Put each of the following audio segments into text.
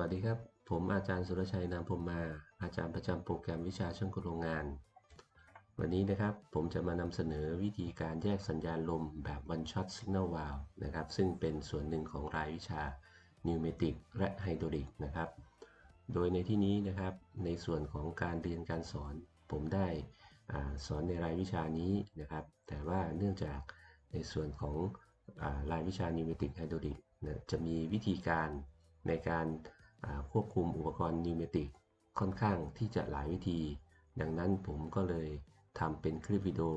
วัสดีครับ ผมอาจารย์สุรชัยนามพรมมา อาจารย์ประจำโปรแกรมวิชาช่างกลโรงงาน วันนี้นะครับผมจะมานำเสนอวิธีการแยกสัญญาณลมแบบ one shot signal valve นะครับซึ่งเป็นส่วนหนึ่งของรายวิชา pneumatic และ hydraulic นะครับ โดยในที่นี้นะครับในส่วนของการเรียนการสอน ผมได้อสอนในรายวิชานี้นะครับ แต่ว่าเนื่องจากในส่วนของอารายวิชา pneumatic hydraulic นะจะมีวิธีการในการ ควบคุมอุปกรณ์ pneumatic ค่อนข้างที่จะหลายวิธี ดังนั้นผมก็เลยทำเป็นคลิปวิดีโอ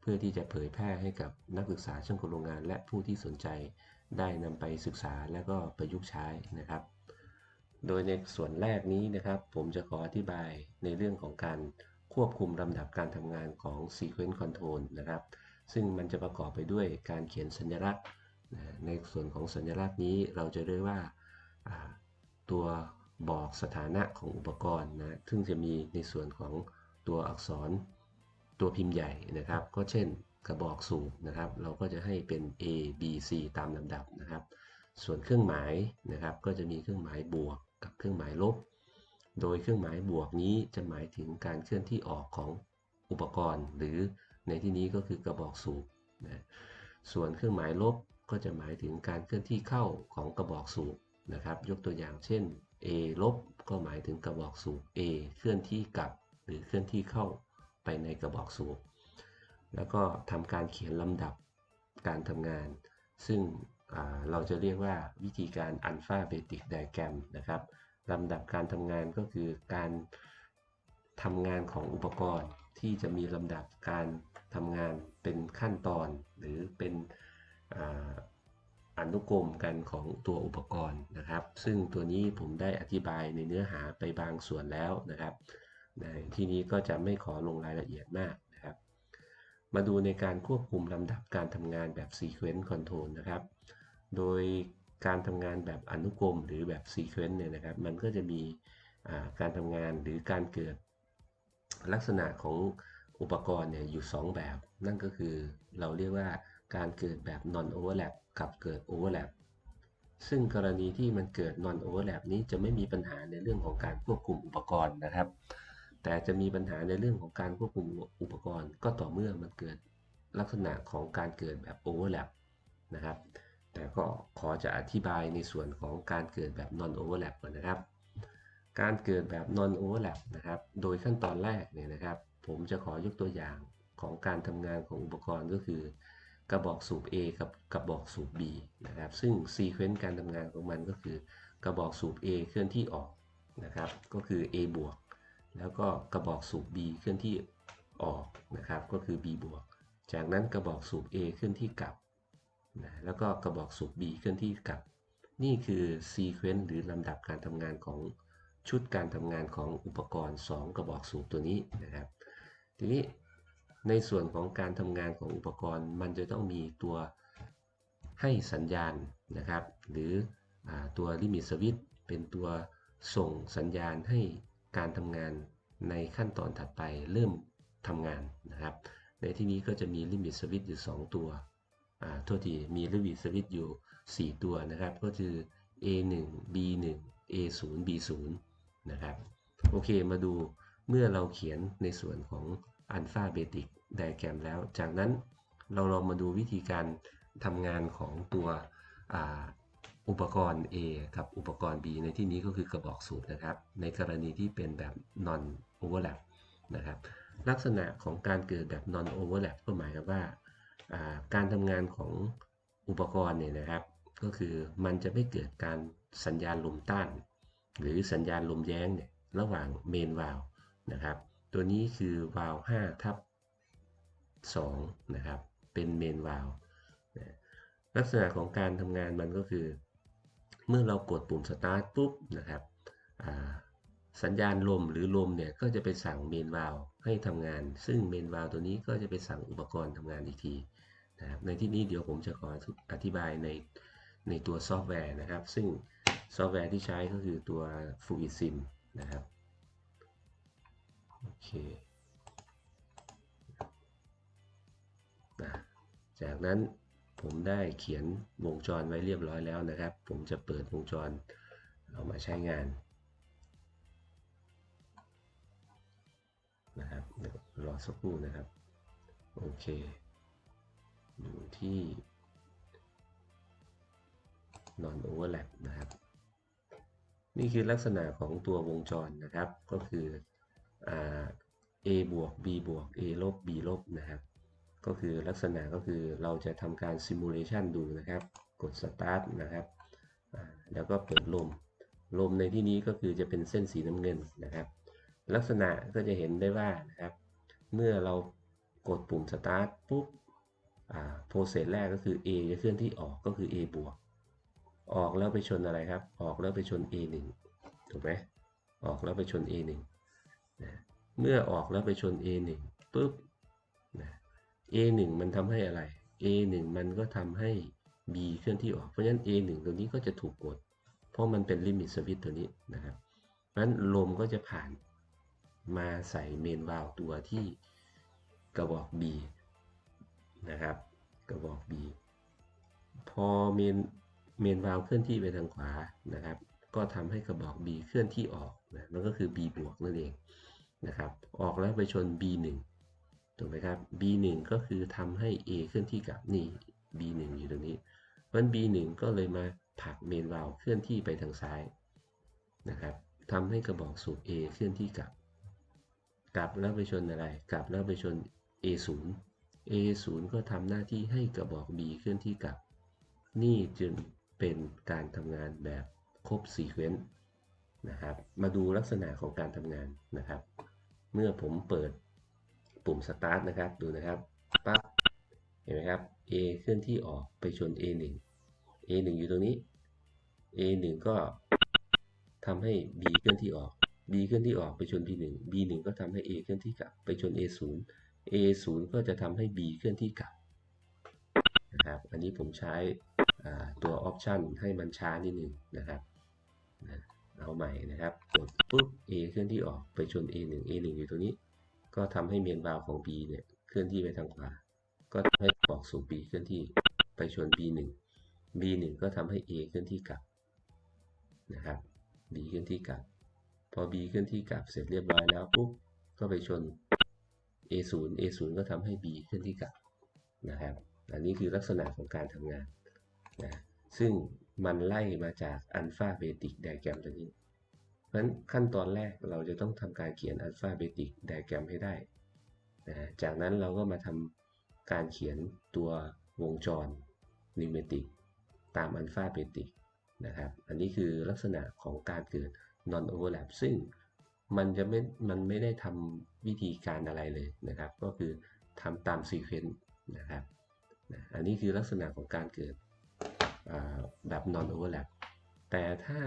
เพื่อที่จะเผยแพร่ให้กับนักศึกษาช่างกลโรงงาน และผู้ที่สนใจได้นำไปศึกษาและก็ประยุกต์ใช้นะครับ โดยในส่วนแรกนี้นะครับ ผมจะขออธิบายในเรื่องของการควบคุมลำดับการทำงานของ Sequence Control นะครับ ซึ่งมันจะประกอบไปด้วยการเขียนสัญลักษณ์ ในส่วนของสัญลักษณ์นี้เราจะเรียกว่า ตัวบอกสถานะของอุปกรณ์นะซึ่งจะมีในส่วนของตัวอักษรตัวพิมพ์ใหญ่นะครับ ก็เช่นกระบอกสูบนะครับ เราก็จะให้เป็น A B C ตามลำดับนะครับ ส่วนเครื่องหมายนะครับ ก็จะมีเครื่องหมายบวกกับเครื่องหมายลบ โดยเครื่องหมายบวกนี้จะหมายถึงการเคลื่อนที่ออกของอุปกรณ์ หรือในที่นี้ก็คือกระบอกสูบนะส่วนเครื่องหมายลบก็จะหมายถึงการเคลื่อนที่เข้าของกระบอกสูบ นะครับ ยกตัวอย่างเช่น A ลบก็หมายถึงกระบอกสูบ A เคลื่อนที่กลับ หรือเคลื่อนที่เข้าไปในกระบอกสูบ แล้วก็ทำการเขียนลำดับการทำงาน ซึ่งเราจะเรียกว่าวิธีการอัลฟาเบติกไดแกรมนะครับลำดับการทำงานก็คือการทำงานของอุปกรณ์ที่จะมีลำดับการทำงานเป็นขั้นตอน หรือเป็น อนุกรมกันของตัวอุปกรณ์นะครับ ซึ่งตัวนี้ผมได้อธิบายในเนื้อหาไปบางส่วนแล้วนะครับ ในที่นี้ก็จะไม่ขอลงรายละเอียดมากนะครับ มาดูในการควบคุมลำดับการทำงานแบบ Sequence Control นะครับ โดยการทำงานแบบอนุกรมหรือแบบ Sequence เนี่ยนะครับ มันก็จะมีการทำงานหรือการเกิดลักษณะของอุปกรณ์เนี่ยอยู่ 2 แบบ นั่นก็คือเราเรียกว่าการเกิดแบบ non overlap กับเกิด overlap ซึ่งกรณีที่มันเกิด non overlap นี้จะไม่มีปัญหาในเรื่องของการควบคุมอุปกรณ์นะครับ แต่จะมีปัญหาในเรื่องของการควบคุมอุปกรณ์ ก็ต่อเมื่อมันเกิดลักษณะของการเกิดแบบ overlap นะครับ แต่ก็ขอจะอธิบายในส่วนของการเกิดแบบ non overlap ก่อนนะครับ การเกิดแบบ non overlap นะครับ โดยขั้นตอนแรกเนี่ยนะครับ ผมจะขอยกตัวอย่างของการทำงานของอุปกรณ์ก็คือ กระบอกสูบ A กับกระบอกสูบ B นะครับซึ่งซีเควนต์การทำงานของมันก็คือกระบอกสูบ A เคลื่อนที่ออกนะครับก็คือ A บวกแล้วก็กระบอกสูบ B เคลื่อนที่ออกนะครับก็คือ B บวกจากนั้นกระบอกสูบ A เคลื่อนที่กลับนะแล้วก็กระบอกสูบ B เคลื่อนที่กลับ นี่คือซีเควนต์หรือลำดับการทำงานของชุดการทำงานของอุปกรณ์ 2 กระบอกสูบตัวนี้นะครับทีนี้ ในส่วนของการทำงานของอุปกรณ์ มันจะต้องมีตัวให้สัญญาณนะครับ หรืออตัวลิมิตสวิตเป็นตัวส่งสัญญาณให้การทำงานในขั้นตอนถัดไปเริ่มทำงานนะครับ ในที่นี้ก็จะมีลิมิตสวิตอยู่ 2 ตัวอ่าโทษทีมีลิมิตสวิตอยู่ 4 ตัวนะครับ ก็คือ A1 B1 A0 B0 นะครับ โอเค มาดูเมื่อเราเขียนในส่วนของ อัลฟาเบติกไดแกรมแล้ว จากนั้นเราลองมาดูวิธีการทำงานของตัวอ,อุปกรณ์ A กับอุปกรณ์ B ในที่นี้ก็คือกระบอกสูบนะครับ ในกรณีที่เป็นแบบ non overlap นะครับ ลักษณะของการเกิดแบบ non overlap ก็หมายความว่าาการทำงานของอุปกรณ์เนี่ยนะครับ ก็คือมันจะไม่เกิดการสัญญาณลมต้าน หรือสัญญาณลมแย้งเนี่ยระหว่างเมนวาลนะครับ ตัวนี้คือวาลว5ทับ2นะครับ เป็นเมนวาลวนะลักษณะของการทำงานมันก็คือ เมื่อเรากดปุ่มสตาร์ทปุ๊บนะครับสัญญาณลมหรือลมเนี่ยก็จะไปสั่งเมนวาลวให้ทำงาน ซึ่งเมนวาลวตัวนี้ก็จะไปสั่งอุปกรณ์ทำงานอีกทีนะครับในที่นี้เดี๋ยวผมจะขออธิบายในในตัวซอฟต์แวร์นะครับ ซึ่งซอฟต์แวร์ที่ใช้ก็คือตัว Fluidsim นะครับ โอเคนะจากนั้นผมได้เขียนวงจรไว้เรียบร้อยแล้วนะครับ ผมจะเปิดวงจรเอามาใช้งานนะครับเดี๋ยวรอสักครู่นะครับ โอเค อยู่ที่ non overlap นะครับ นี่คือลักษณะของตัววงจรนะครับ ก็คือ a บวก b บวก a ลบ b ลบนะครับก็คือลักษณะก็คือเราจะทำการ simulation ดูนะครับ กด start นะครับแล้วก็เปิดลม ลมในที่นี้ก็คือจะเป็นเส้นสีน้ำเงินนะครับ ลักษณะก็จะเห็นได้ว่านะครับ เมื่อเรากดปุ่ม start ปุ๊บอ่า process แรกก็คือ A จะเคลื่อนที่ออกก็คือ A บวก ออกแล้วไปชนอะไรครับ ออกแล้วไปชน A1 ถูกไหมออกแล้วไปชน A1 นะ เมื่อออกแล้วไปชน A1 ปุ๊บนะ A1 มันทำให้อะไร A1 มันก็ทำให้ B เคลื่อนที่ออก เพราะฉะนั้น A1 ตัวนี้ก็จะถูกกด เพราะมันเป็นลิมิตสวิตตัวนี้นะครับเพราะนั้นลมก็จะผ่านมาใส่เมนวาล์วตัวที่กระบอก B นะครับ กระบอก B พอเมนเมนวาล์วเคลื่อนที่ไปทางขวานะครับ ก็ทำให้กระบอก B เคลื่อนที่ออกนะมันก็คือ B บวกนั่นเอง นะครับออกแล้วไปชน B1 ถูกไหมครับ B1 ก็คือทำให้ A เคลื่อนที่กลับนี่ B1 อยู่ตรงนี้เพราะฉะนั้น B1 ก็เลยมาผลักเมนวาล์วเคลื่อนที่ไปทางซ้ายนะครับทำให้กระบอกสูบ A เคลื่อนที่กลับ กลับแล้วไปชนอะไร กลับแล้วไปชน A0 A0 ก็ทำหน้าที่ให้กระบอก B เคลื่อนที่กลับ นี่จึงเป็นการทำงานแบบครบซีเควนต์นะครับ มาดูลักษณะของการทำงานนะครับ เมื่อผมเปิดปุ่ม start นะครับดูนะครับปั๊บเห็นไหมครับ A เคลื่อนที่ออกไปชน A1 A1 อยู่ตรงนี้ A1 ก็ทำให้ B เคลื่อนที่ออก B เคลื่อนที่ออกไปชน B1 B1 ก็ทำให้ A เคลื่อนที่กลับไปชน A0 A0 ก็จะทำให้ B เคลื่อนที่กลับนะครับอันนี้ผมใช้ตัว option ให้มันช้านิดนึงนะครับนะ เอาใหม่นะครับกดปุ๊บ A เคลื่อนที่ออกไปชน A1 A1 อยู่ตรงนี้ ก็ทำให้เมนวาล์วของ B เนี่ยเคลื่อนที่ไปทางขวา ก็ทำให้บอกสู่ B เคลื่อนที่ไปชน B1 B1 ก็ทำให้ A เคลื่อนที่กลับนะครับ B เคลื่อนที่กลับ พอ B เคลื่อนที่กลับเสร็จเรียบร้อยแล้วปุ๊บก็ไปชน A0 A0 ก็ทำให้ B เคลื่อนที่กลับนะครับ อันนี้คือลักษณะของการทำงานนะซึ่งมันไล่มาจากอัลฟาเบติกไดแกรมตัวนี้ เพราะฉะนั้นขั้นตอนแรกเราจะต้องทำการเขียนอัลฟาเบติกไดแกรมให้ได้นะจากนั้นเราก็มาทำการเขียนตัววงจรนิวเมติกตามอัลฟาเบติกนะครับ อันนี้คือลักษณะของการเกิด non overlap ซึ่งมันจะไม่ มันไม่ได้ทำวิธีการอะไรเลยนะครับ ก็คือทำตามซีเควนต์นะครับ อันนี้คือลักษณะของการเกิด แบบ non overlap แต่ถ้า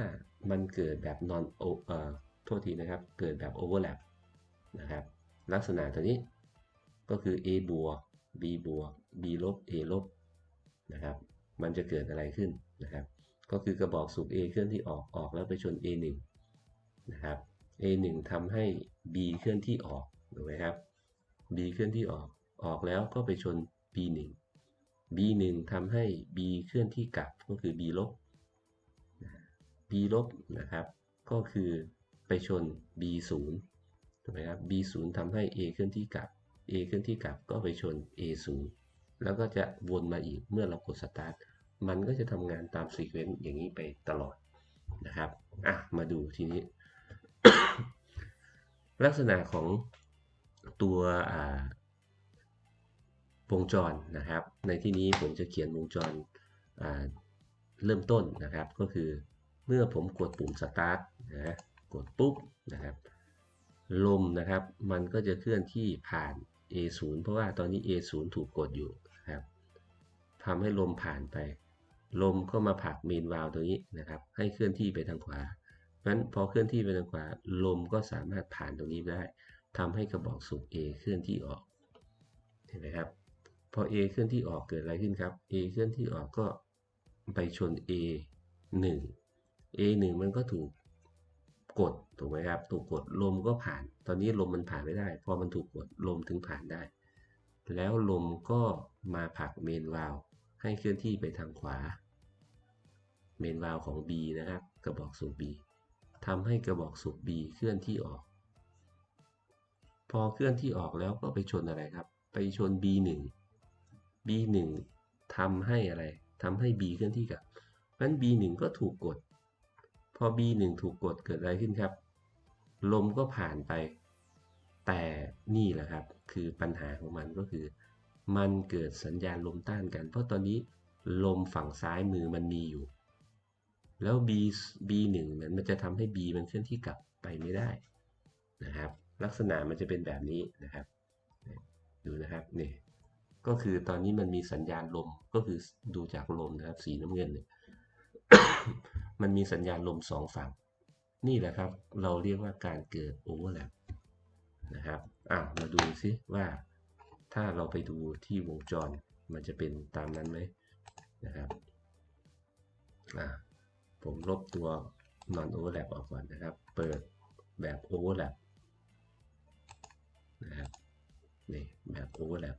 มันเกิดแบบ non เอ่อโทษทีนะครับ เกิดแบบ overlap นะครับ ลักษณะตัวนี้ก็คือ a บวก b บวก b ลบ a ลบนะครับ มันจะเกิดอะไรขึ้นนะครับ ก็คือกระบอกสูบ A เคลื่อนที่ออกออกแล้วไปชน A1 นะครับ A1 ทำให้ B เคลื่อนที่ออกถูกไหมครับ B เคลื่อนที่ออกออกแล้วก็ไปชน B1 B1 ทำให้ B เคลื่อนที่กลับก็คือ B ลบ B ลบนะครับ ก็คือไปชน B0 ถูกไหมครับ B0 ทำให้ A เคลื่อนที่กลับ A เคลื่อนที่กลับก็ไปชน A0 แล้วก็จะวนมาอีกเมื่อเรากด start มันก็จะทำงานตามซีเควนต์อย่างนี้ไปตลอดนะครับ อะ มาดูทีนี้ ลักษณะของตัวอ่า วงจรนะครับ ในที่นี้ผมจะเขียนวงจรเริ่มต้นนะครับ ก็คือเมื่อผมกดปุ่ม start นะกดปุ๊บนะครับลมนะครับมันก็จะเคลื่อนที่ผ่าน A0 เพราะว่าตอนนี้ A0 ถูกกดอยู่นะครับทำให้ลมผ่านไป ลมก็มาผลักเมนวาล์วตรงนี้นะครับ ให้เคลื่อนที่ไปทางขวาเพราะฉะนั้นพอเคลื่อนที่ไปทางขวา ลมก็สามารถผ่านตรงนี้ได้ทำให้กระบอกสูบ A เคลื่อนที่ออก เห็นไหมครับ พอ A เคลื่อนที่ออกเกิดอะไรขึ้นครับ A เคลื่อนที่ออกก็ไปชน A 1 A 1มันก็ถูกกดถูกไหมครับ ถูกกดลมก็ผ่าน ตอนนี้ลมมันผ่านไม่ได้ พอมันถูกกดลมถึงผ่านได้ แล้วลมก็มาผลักเมนวาลให้เคลื่อนที่ไปทางขวาเเมนวาลของ B นะครับ กระบอกสูบ B ทำให้กระบอกสูบ B เคลื่อนที่ออก พอเคลื่อนที่ออกแล้วก็ไปชนอะไรครับ ไปชน B1 B1 ทำให้อะไรทำให้ B เคลื่อนที่กลับเพราะฉะนั้น B1 ก็ถูกกด พอ B1 ถูกกดเกิดอะไรขึ้นครับ ลมก็ผ่านไป แต่นี่แหละครับ คือปัญหาของมันก็คือ มันเกิดสัญญาณลมต้านกัน เพราะตอนนี้ลมฝั่งซ้ายมือมันมีอยู่ แล้ว B B1 นั้นมันจะทำให้ B มันเคลื่อนที่กลับไปไม่ได้นะครับ ลักษณะมันจะเป็นแบบนี้นะครับ ดูนะครับนี่ ก็คือตอนนี้มันมีสัญญาณลมก็คือดูจากลมนะครับสีน้ำเงินเนี่ยมันมีสัญญาณลมสองฝั่ง นี่แหละครับ เราเรียกว่าการเกิดโอเวอร์แลปนะครับอะมาดูซิว่าถ้าเราไปดูที่วงจรมันจะเป็นตามนั้นไหมนะครับอะผมลบตัว non overlap ออกก่อนนะครับ เปิดแบบ overlap นะครับนี่แบบ overlap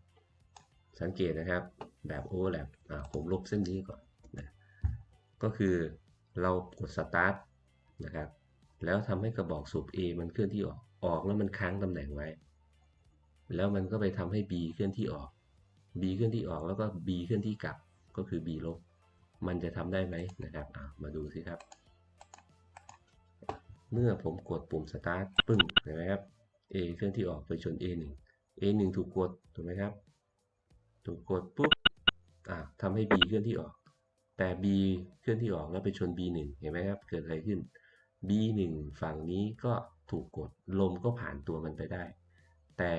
สังเกตนะครับแบบ overlap อะผมลบเส้นนี้ก่อนนะก็คือเรากด start นะครับแล้วทำให้กระบอกสูบ A มันเคลื่อนที่ออกออกแล้วมันค้างตำแหน่งไว้ แล้วมันก็ไปทำให้ B เคลื่อนที่ออก B เคลื่อนที่ออกแล้วก็ B เคลื่อนที่กลับก็คือ B ลบ มันจะทำได้ไหมนะครับมาดูสิครับ เมื่อผมกดปุ่ม start ปึ้งเห็นไหมครับ A เคลื่อนที่ออกไปชน A1 A1 ถูกกดถูกไหมครับ ถูกกดปุ๊บอ่าทำให้ B เคลื่อนที่ออก แต่ B เคลื่อนที่ออกแล้วไปชน B1 เห็นไหมครับ เกิดอะไรขึ้น B1 ฝั่งนี้ก็ถูกกด ลมก็ผ่านตัวมันไปได้ แต่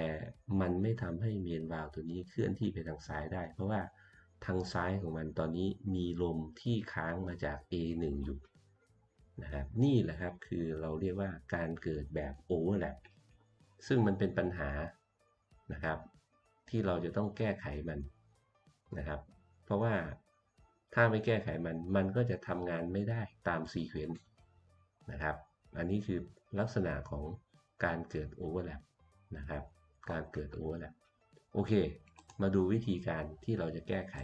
มันไม่ทำให้เมนวาลตัวนี้เคลื่อนที่ไปทางซ้ายได้ เพราะว่าทางซ้ายของมันตอนนี้มีลมที่ค้างมาจาก A1 อยู่นะครับนี่แหละครับคือเราเรียกว่าการเกิดแบบโอเวอร์แลปซึ่งมันเป็นปัญหานะครับ ที่เราจะต้องแก้ไขมันนะครับ เพราะว่าถ้าไม่แก้ไขมัน มันก็จะทำงานไม่ได้ตามซีเควนต์นะครับ อันนี้คือลักษณะของการเกิดโอเวอร์แลปนะครับ การเกิดโอเวอร์แลปโอเค มาดูวิธีการที่เราจะแก้ไข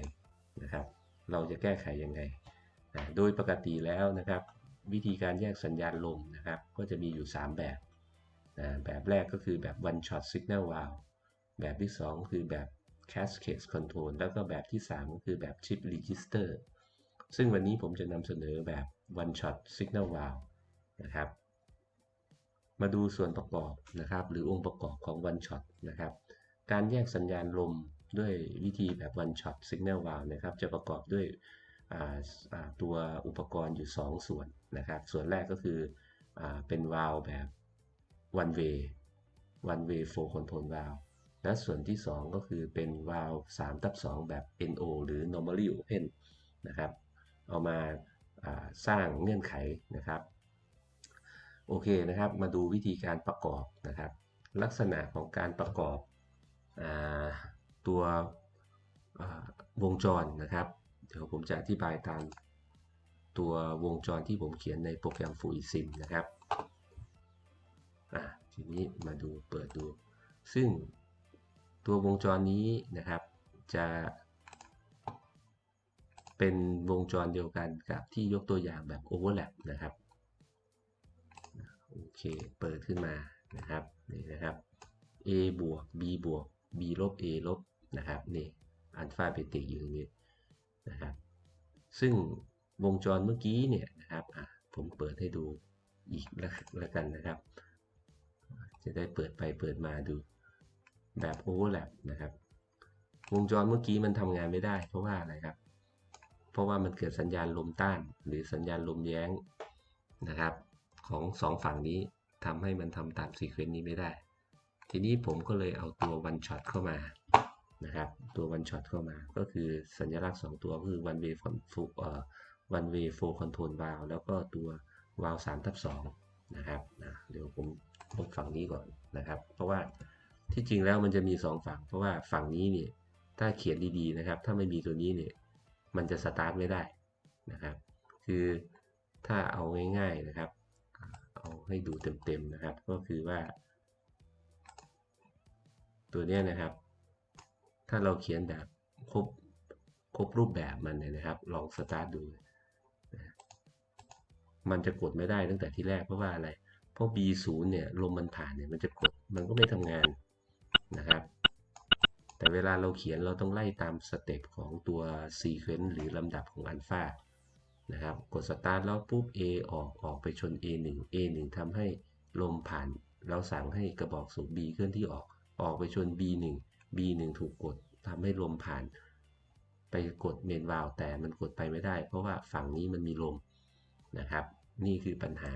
นะครับ เราจะแก้ไขยังไงนะโดยปกติแล้วนะครับ วิธีการแยกสัญญาณลมนะครับ ก็จะมีอยู่ 3 แบบนะแบบแรกก็คือแบบ one shot signal valve แบบที่ 2 คือแบบ cascade control แล้วก็แบบที่ 3 ก็คือแบบ chip register ซึ่งวันนี้ผมจะนำเสนอแบบ one shot signal valve นะครับ มาดูส่วนประกอบนะครับ หรือองค์ประกอบของ one shot นะครับ การแยกสัญญาณลมด้วยวิธีแบบ one shot signal valve นะครับ จะประกอบด้วยตัวอุปกรณ์อยู่ 2 ส่วนนะครับ ส่วนแรกก็คืออเป็นวาล์วแบบ one way one way flow control valve และส่วนที่ 2 ก็คือเป็นวาล์ว3ทับ2แบบ NO หรือ normally open นะครับ เอามาสร้างเงื่อนไขนะครับ โอเคนะครับ มาดูวิธีการประกอบนะครับ ลักษณะของการประกอบอตัววงจรนะครับ เดี๋ยวผมจะอธิบายตามตัววงจรที่ผมเขียนในโปรแกรม FluidSim นะครับ ทีนี้มาดูเปิดดู ซึ่ง ตัววงจรนี้นะครับ จะเป็นวงจรเดียวกันกับที่ยกตัวอย่างแบบ overlap นะครับโอเคเปิดขึ้นมานะครับนี่นะครับ a บวก b บวก b ลบ a ลบนะครับนี่อัลฟาเบติกอยู่ตรงนี้นะครับซึ่งวงจรเมื่อกี้เนี่ยนะครับผมเปิดให้ดูอีกแล้วกันนะครับ จะได้เปิดไปเปิดมาดู แบบโอเวอร์แลปนะครับวงจรเมื่อกี้มันทำงานไม่ได้ เพราะว่าอะไรครับ เพราะว่ามันเกิดสัญญาณลมต้าน หรือสัญญาณลมแย้งนะครับ ของสองฝั่งนี้ทำให้มันทำตามซีเควนต์นี้ไม่ได้ ทีนี้ผมก็เลยเอาตัววันช็อตเข้ามานะครับ ตัววันช็อตเข้ามา ก็คือสัญลักษณ์ 2 ตัวคือ one way full เอ่อ one way flow control valve แล้วก็ตัว valve 3ทับ2นะครับนะเดี๋ยวผมลบฝั่งนี้ก่อนนะครับ เพราะว่า ที่จริงแล้วมันจะมี 2 ฝั่ง เพราะว่าฝั่งนี้เนี่ยถ้าเขียนดีๆนะครับ ถ้าไม่มีตัวนี้เนี่ยมันจะสตาร์ทไม่ได้นะครับ คือถ้าเอาง่ายๆนะครับ เอาให้ดูเต็มๆนะครับ ก็คือว่า ตัวนี้นะครับ ถ้าเราเขียนแบบครบครบรูปแบบมันเนี่ยนะครับ ลองสตาร์ทดูมันจะกดไม่ได้ตั้งแต่ที่แรกเพราะว่าอะไร เพราะ B0 เนี่ยลมมันผ่านเนี่ยมันจะกดมันก็ไม่ทำงาน นะครับ แต่เวลาเราเขียนเราต้องไล่ตามสเต็ปของตัว sequence หรือลำดับของอัลฟานะครับ กด start แล้วปุ๊บ A ออกออกไปชน A1 A1 ทำให้ลมผ่าน เราสั่งให้กระบอกสูบ B เคลื่อนที่ออก ออกไปชน B1 B1 ถูกกดทำให้ลมผ่าน ไปกดเมนวาลแต่มันกดไปไม่ได้ เพราะว่าฝั่งนี้มันมีลมนะครับ นี่คือปัญหา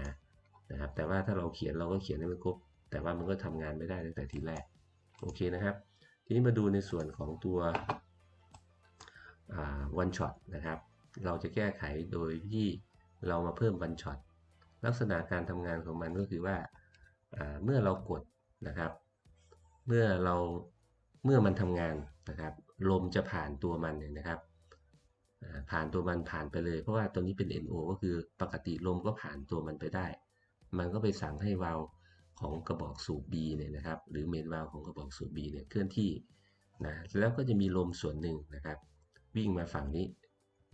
นะครับ แต่ว่าถ้าเราเขียนเราก็เขียนให้มันครบ แต่ว่ามันก็ทำงานไม่ได้ตั้งแต่ทีแรก โอเคนะครับ ทีนี้มาดูในส่วนของตัววันช็อตนะครับ เราจะแก้ไขโดยที่เรามาเพิ่มวันช็อตลักษณะการทำงานของมันก็คือว่าเมื่อเรากดนะครับ เมื่อเราเมื่อมันทำงานนะครับ ลมจะผ่านตัวมันเนี่ยนะครับผ่านตัวมันผ่านไปเลย เพราะว่าตัวนี้เป็น NO ก็คือปกติลมก็ผ่านตัวมันไปได้ มันก็ไปสั่งให้วาล์ว ของกระบอกสูบ B เนี่ยนะครับ หรือเมนวาล์วของกระบอกสูบ B เนี่ยเคลื่อนที่นะแล้วก็จะมีลมส่วนหนึ่งนะครับ วิ่งมาฝั่งนี้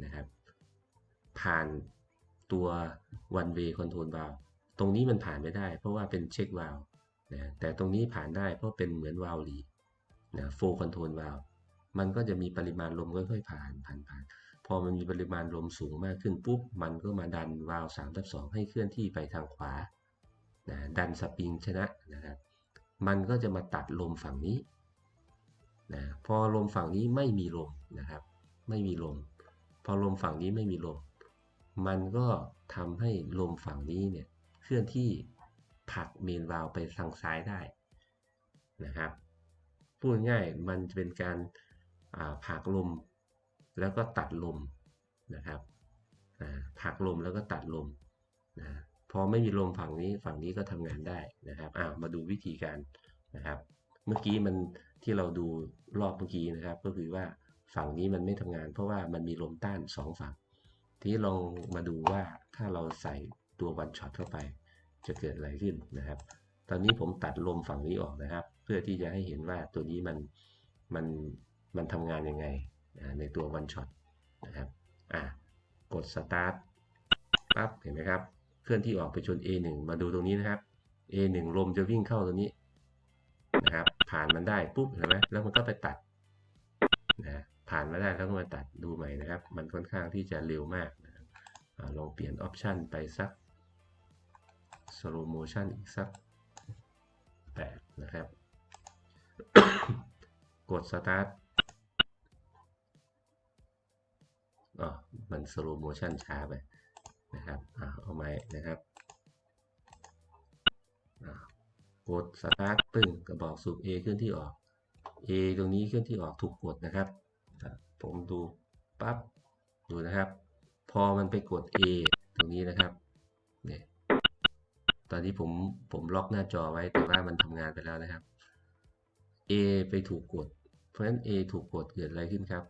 นะครับ ผ่านตัว one way control valve ตรงนี้มันผ่านไม่ได้ เพราะว่าเป็นเช็ควาล์วนะแต่ตรงนี้ผ่านได้เพราะเป็นเหมือนวาล์วลีนะ full control valve มันก็จะมีปริมาณลมค่อยๆผ่านผ่านผ่านพอมันมีปริมาณลมสูงมากขึ้นปุ๊บ มันก็มาดันวาล์ว3ทับ2ให้เคลื่อนที่ไปทางขวา นะดันสปริงชนะนะครับ มันก็จะมาตัดลมฝั่งนี้นะพอลมฝั่งนี้ไม่มีลมนะครับ ไม่มีลม พอลมฝั่งนี้ไม่มีลม มันก็ทำให้ลมฝั่งนี้เนี่ยเคลื่อนที่ผลักเมนวาลไปทางซ้ายได้นะครับ พูดง่ายมันจะเป็นการผลักลมแล้วก็ตัดลมนะครับผลักลมแล้วก็ตัดลมนะ พอไม่มีลมฝั่งนี้ฝั่งนี้ก็ทำงานได้นะครับอ่ามาดูวิธีการนะครับ เมื่อกี้มันที่เราดูรอบเมื่อกี้นะครับ ก็คือว่าฝั่งนี้มันไม่ทำงาน เพราะว่ามันมีลมต้านสองฝั่ง ทีนี้ลองมาดูว่าถ้าเราใส่ตัววันช็อตเข้าไป จะเกิดอะไรขึ้นนะครับ ตอนนี้ผมตัดลมฝั่งนี้ออกนะครับ เพื่อที่จะให้เห็นว่าตัวนี้มันมันมันทำงานยังไงในตัววันช็อตนะครับ อะ กดสตาร์ทปั๊บเห็นไหมครับ เคลื่อนที่ออกไปชน A1 มาดูตรงนี้นะครับ A1 ลมจะวิ่งเข้าตรงนี้นะครับ ผ่านมันได้ปุ๊บเห็นไหมแล้วมันก็ไปตัดนะผ่านมาได้แล้วก็มาตัดดูใหม่นะครับ มันค่อนข้างที่จะเร็วมากนะครับลองเปลี่ยนออปชันไปสัก slow motion อีกสัก8นะครับ กด start อ๋อมัน slow motion ช้าไป นะครับเอาใหม่นะครับกด start ปึ้งกระบอกสูบ A เคลื่อนที่ออก A ตรงนี้เคลื่อนที่ออกถูกกดนะครับ ผมดูปั๊บดูนะครับ พอมันไปกด A ตรงนี้นะครับเนี่ยตอนนี้ผมผมล็อกหน้าจอไว้แต่ว่ามันทำงานไปแล้วนะครับ A ไปถูกกด เพราะฉะนั้น A ถูกกดเกิดอะไรขึ้นครับ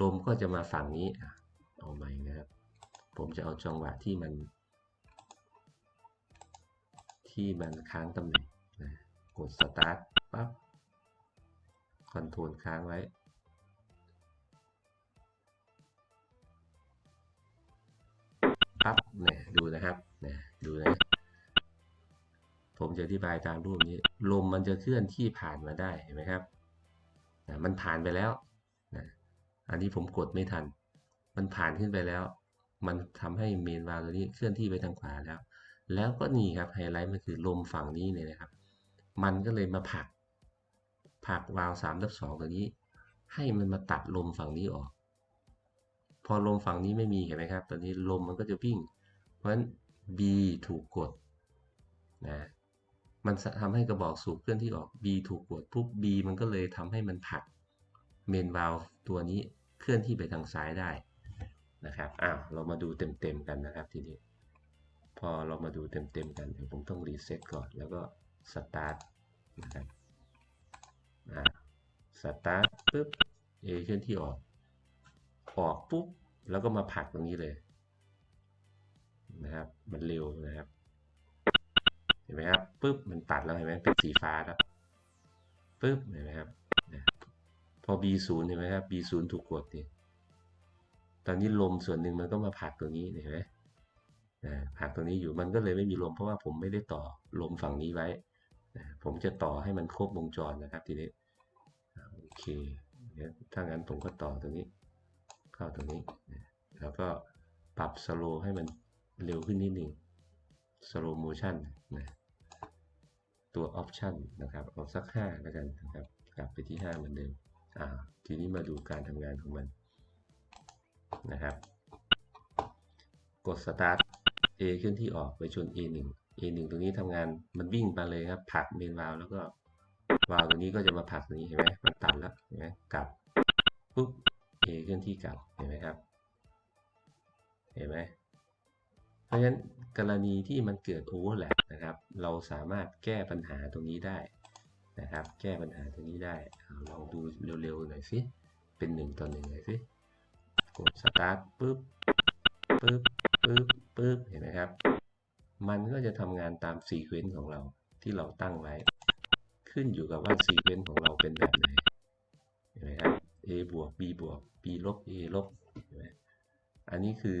ลมก็จะมาฝั่งนี้เอาใหม่นะครับ ผมจะเอาจังหวะที่มัน ที่มันค้างตำแหน่งนะกด start ปั๊บคอนโทรลค้างไว้ ปั๊บเนี่ยดูนะครับเนี่ยดูนะ ผมจะอธิบายตามรูปนี้ ลมมันจะเคลื่อนที่ผ่านมาได้ เห็นไหมครับนะมันผ่านไปแล้วนะอันนี้ผมกดไม่ทัน มันผ่านขึ้นไปแล้ว มันทำให้เมนวาล์วตัวนี้เคลื่อนที่ไปทางขวาแล้ว แล้วก็นี่ครับไฮไลท์มันคือลมฝั่งนี้เนี่ยนะครับ มันก็เลยมาผลักผลักวาล์วสามทับสองตัวนี้ ให้มันมาตัดลมฝั่งนี้ออก พอลมฝั่งนี้ไม่มีเห็นไหมครับ ตอนนี้ลมมันก็จะวิ่ง เพราะฉะนั้น B ถูกกดนะมันทำให้กระบอกสูบเคลื่อนที่ออก B ถูกกดปุ๊บ B มันก็เลยทำให้มันผลักเมนวาล์วตัวนี้เคลื่อนที่ไปทางซ้ายได้ นะครับอ้าวเรามาดูเต็มๆกันนะครับทีนี้ พอเรามาดูเต็มๆกันเดี๋ยวผมต้องรีเซ็ตก่อนแล้วก็สตาร์ทนะครับสตาร์ทปุ๊บ A เคลื่อนที่ออก ออกปุ๊บแล้วก็มาผลักตรงนี้เลยนะครับ มันเร็วนะครับ เห็นไหมครับปุ๊บมันตัดแล้วเห็นไหมเป็นสีฟ้าแล้วปุ๊บเห็นไหมครับพอ B0 เห็นไหมครับ B0 ถูกกดนี่ ตอนนี้ลมส่วนหนึ่งมันก็มาผลักตรงนี้เห็นไหมนะหักตรงนี้อยู่มันก็เลยไม่มีลมเพราะว่าผมไม่ได้ต่อลมฝั่งนี้ไว้ ผมจะต่อให้มันครบวงจรนะครับทีนี้โอเคเดี๋ยวถ้างั้นผมก็ต่อตรงนี้ เข้าตรงนี้ แล้วก็ปรับสโลให้มันเร็วขึ้นนิดหนึ่ง slow motion นะตัว option นะครับเอาสัก5แล้วกันนะครับกลับไปที่ 5 เหมือนเดิมอ่าทีนี้มาดูการทำงานของมัน นะครับ กด start A ขึ้นที่ออกไปชน A1 A1 ตรงนี้ทำงานมันวิ่งไปเลยครับผลักเมนวาล์วแล้วก็วาล์วตรงนี้ก็จะมาผลักตรงนี้เห็นไหมมันตัดแล้วเห็นไหมกลับปุ๊บ A เคลื่อนที่กลับเห็นไหมครับ เห็นไหมเพราะฉะนั้นกรณีที่มันเกิดโอเวอร์แลปนะครับ เราสามารถแก้ปัญหาตรงนี้ได้นะครับ แก้ปัญหาตรงนี้ได้เอาลองดูเร็วๆหน่อยสิเป็นหนึ่งต่อหนึ่งหน่อยสิ กดสตาร์ทปุ๊บปุ๊บปุ๊บปุ๊บเห็นไหมครับ มันก็จะทำงานตามซีเควนต์ของเราที่เราตั้งไว้ ขึ้นอยู่กับว่าซีเควนต์ของเราเป็นแบบไหนเห็นไหมครับ a บวก b บวก b ลบ a ลบเห็นไหมอันนี้คือ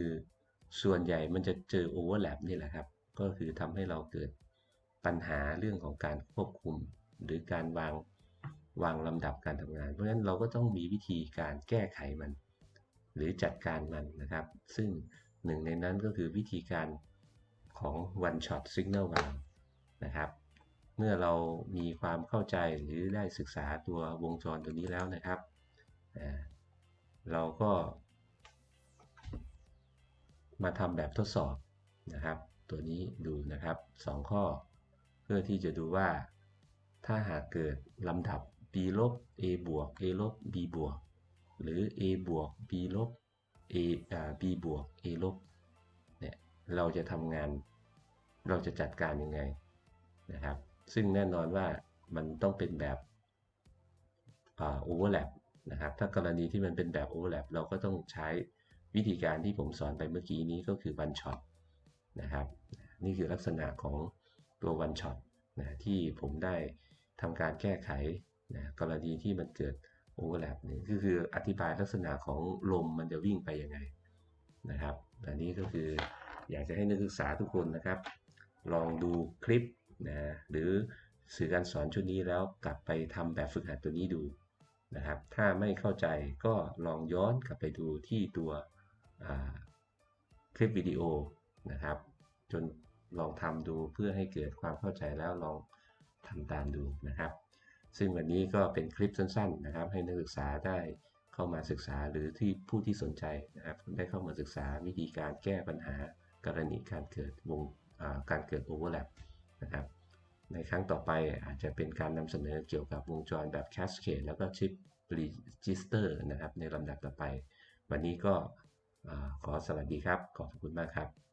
ส่วนใหญ่มันจะเจอ overlap นี่แหละครับ ก็คือทำให้เราเกิดปัญหาเรื่องของการควบคุม หรือการวางวางลำดับการทำงาน เพราะฉะนั้นเราก็ต้องมีวิธีการแก้ไขมัน หรือจัดการมันนะครับ ซึ่งหนึ่งในนั้นก็คือวิธีการของ one shot signal valve นะครับ เมื่อเรามีความเข้าใจหรือได้ศึกษาตัววงจรตัวนี้แล้วนะครับ เราก็มาทำแบบทดสอบนะครับ ตัวนี้ดูนะครับ 2 ข้อ เพื่อที่จะดูว่าถ้าหากเกิดลำดับ b ลบ a บวก a ลบ b บวก หรือ a บวก b ลบ a อ่า b บวก a ลบเนี่ยเราจะทำงานเราจะจัดการยังไงนะครับ ซึ่งแน่นอนว่ามันต้องเป็นแบบโอเวอร์แลปนะครับ ถ้ากรณีที่มันเป็นแบบโอเวอร์แลปเราก็ต้องใช้วิธีการที่ผมสอนไปเมื่อกี้นี้ก็คือ one shot นะครับ นี่คือลักษณะของตัว one shot นะที่ผมได้ทำการแก้ไขนะกรณีที่มันเกิด โอเวอร์แลปนี่ก็คืออธิบายลักษณะของลมมันจะวิ่งไปยังไงนะครับอันนี้ก็คืออยากจะให้นักศึกษาทุกคนนะครับ ลองดูคลิปนะหรือสื่อการสอนชุดนี้แล้วกลับไปทำแบบฝึกหัดตัวนี้ดูนะครับ ถ้าไม่เข้าใจก็ลองย้อนกลับไปดูที่ตัวคลิปวิดีโอนะครับ จนลองทำดูเพื่อให้เกิดความเข้าใจแล้วลองทำตามดูนะครับ ซึ่งวันนี้ก็เป็นคลิปสั้นๆนะครับ ให้นักศึกษาได้เข้ามาศึกษาหรือที่ผู้ที่สนใจนะครับ ได้เข้ามาศึกษาวิธีการแก้ปัญหากรณีการเกิดวงการเกิดโอเวอร์แลปนะครับในครั้งต่อไปอาจจะเป็นการนำเสนอเกี่ยวกับวงจรแบบ Cascade แล้วก็ชิป Register นะครับ ในลำดับต่อไป วันนี้ก็ขอสวัสดีครับ ขอบคุณมากครับ